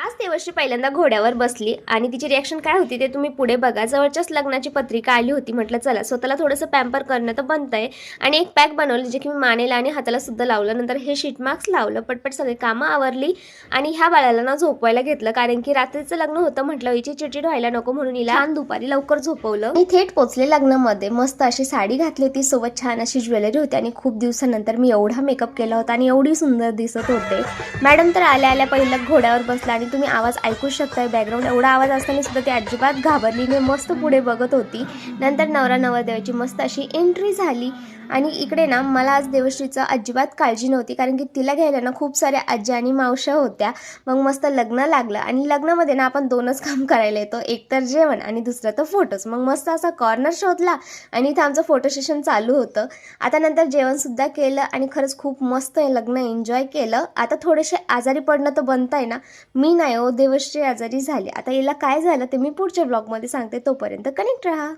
a त्या देवर्षी पहिल्यांदा घोड्यावर बसली आणि तिची रिॲक्शन काय होती ते तुम्ही पुढे बघा. जवळच्याच लग्नाची पत्रिका आली होती म्हटलं चला स्वतःला थोडंसं पॅम्पर करणं तर बनतंय. आणि एक पॅक बनवलं जे की मी मानेला आणि हाताला सुद्धा लावलं. नंतर हे शीट मार्क्स लावलं पटपट सगळी कामं आवरली आणि ह्या बाळाला ना झोपवायला घेतलं. कारण की रात्रीचं लग्न होतं म्हटलं हिची चिडचिड व्हायला नको म्हणून हिला छान दुपारी लवकर झोपवलं. मी थेट पोचले लग्नामध्ये. मस्त अशी साडी घातली होती सोबत छान अशी ज्वेलरी होती आणि खूप दिवसानंतर मी एवढा मेकअप केला होता आणि एवढी सुंदर दिसत होते. मॅडम तर आल्या आल्या पहिलं घोड्यावर बसला आणि तुम्ही आवाज ऐकू शकताय. बॅकग्राऊंड एवढा आवाज असताना सुद्धा ती अजिबात घाबरली नाही. मस्त पुढे बघत होती. नंतर नवरा नवरदेवाची मस्त अशी एंट्री झाली. आणि इकडे ना मला आज देवश्रीचं अजिबात काळजी नव्हती. कारण की तिला घ्यायला ना खूप साऱ्या आजी आणि मावश्या होत्या. मग मस्त लग्न लागलं. आणि लग्नामध्ये ना आपण दोनच काम करायला येतो. एक तर जेवण आणि दुसरं तर फोटोज मग मस्त असा कॉर्नर शोधला आणि इथं आमचं फोटो सेशन चालू होतं. आता नंतर जेवणसुद्धा केलं आणि खरंच खूप मस्त लग्न एन्जॉय केलं. आता थोडेसे आजारी पडणं तर बनताय ना. मी नाही हो देवश्री आजारी झाली. आता हिला काय झालं ते मी पुढच्या ब्लॉगमध्ये सांगते तोपर्यंत. कनेक्ट राहा.